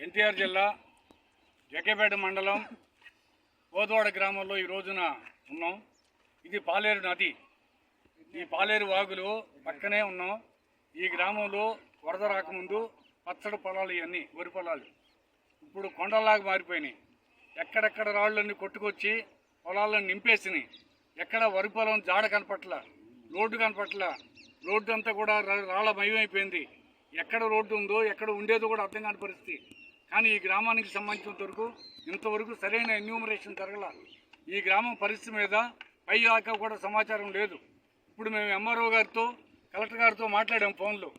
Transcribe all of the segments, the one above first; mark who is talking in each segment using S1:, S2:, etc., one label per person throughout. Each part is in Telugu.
S1: ఎన్టీఆర్ జిల్లా జగ్గేపేట మండలం పోదవాడ గ్రామంలో ఈ రోజున ఉన్నాం. ఇది పాలేరు నది. ఈ పాలేరు వాగులు పక్కనే ఉన్నాం. ఈ గ్రామంలో వరద రాకముందు పచ్చడి పొలాలు ఇవన్నీ వరి పొలాలు ఇప్పుడు కొండలాగా మారిపోయినాయి. ఎక్కడెక్కడ రాళ్ళన్నీ కొట్టుకొచ్చి పొలాలను నింపేసినాయి. ఎక్కడ వరి పొలం జాడ కనపట్ల రోడ్డు కనపట్ల రోడ్డు అంతా కూడా రా- రాళ్ళ మయమైపోయింది. ఎక్కడ రోడ్డు ఉందో ఎక్కడ ఉండేదో కూడా అర్థం కాని పరిస్థితి. కానీ ఈ గ్రామానికి సంబంధించినంత వరకు ఇంతవరకు సరైన ఎన్యూమరేషన్ జరగల ఈ గ్రామం పరిస్థితి మీద పై దాకా కూడా సమాచారం లేదు. ఇప్పుడు మేము ఎంఆర్ఓ గారితో కలెక్టర్ గారితో మాట్లాడాం ఫోన్లో.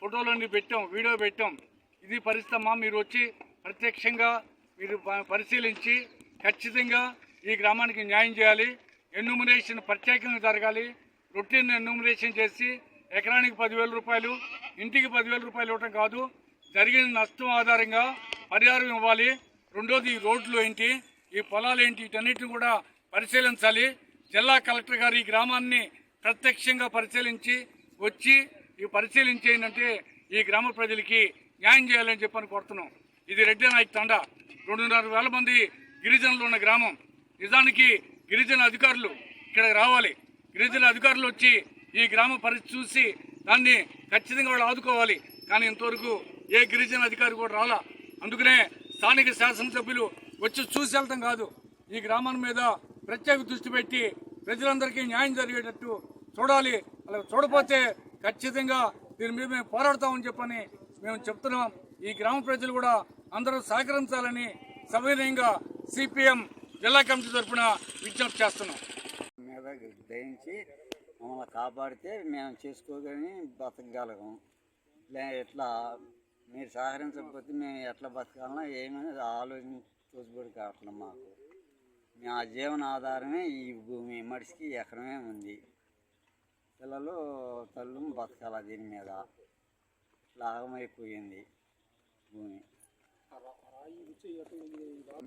S1: ఫోటోలన్నీ పెట్టాం వీడియో పెట్టాం. ఇది పరిస్థితి అమ్మా మీరు వచ్చి ప్రత్యక్షంగా మీరు ప- పరిశీలించి ఖచ్చితంగా ఈ గ్రామానికి న్యాయం చేయాలి. ఎన్యూమరేషన్ ప్రత్యేకంగా జరగాలి. రొటీన్ ఎన్యూమరేషన్ చేసి ఎకరానికి పదివేల రూపాయలు ఇంటికి పదివేల రూపాయలు ఇవ్వటం కాదు. జరిగిన నష్టం ఆధారంగా పరిహారం ఇవ్వాలి. రెండోది రోడ్లు ఏంటి? ఈ పొలాలు ఏంటి? వీటన్నిటిని కూడా పరిశీలించాలి. జిల్లా కలెక్టర్ గారు ఈ గ్రామాన్ని ప్రత్యక్షంగా పరిశీలించి వచ్చి ఈ పరిశీలించి ఏంటంటే ఈ గ్రామ ప్రజలకి న్యాయం చేయాలని చెప్పని కోరుతున్నాం. ఇది రెడ్డి నాయక్ తండ. రెండున్నర వేల మంది గిరిజనులు ఉన్న గ్రామం. నిజానికి గిరిజన అధికారులు ఇక్కడ రావాలి. గిరిజన అధికారులు వచ్చి ఈ గ్రామ పరిస్థితి చూసి దాన్ని ఖచ్చితంగా వాళ్ళు ఆదుకోవాలి. కానీ ఇంతవరకు ఏ గిరిజన అధికారి కూడా రాలా. అందుకనే స్థానిక శాసనసభ్యులు వచ్చి చూసి వెళ్తాం కాదు. ఈ గ్రామం మీద ప్రత్యేక దృష్టి పెట్టి ప్రజలందరికీ న్యాయం జరిగేటట్టు చూడాలి. అలా చూడపోతే ఖచ్చితంగా దీని మీద మేము పోరాడతామని చెప్పని మేము చెప్తున్నాం. ఈ గ్రామ ప్రజలు కూడా అందరూ సహకరించాలని సవినయంగా సిపిఎం జిల్లా కమిటీ తరఫున విజ్ఞప్తి చేస్తున్నాం.
S2: దయించి మమ్మల్ని కాపాడితే మేము చేసుకోగానే బతకగలగం. లే ఇట్లా మీరు సహకరించకపోతే మేము ఎట్లా బతకాలన్నా ఏమని ఆలోచన తోసిబడి కావట్లేదు మాకు. మా జీవన ఆధారమే ఈ భూమి మడిసికి ఎకరమే ఉంది. పిల్లలు తల్లు బతకాల దీని మీద? లాగమైపోయింది భూమి.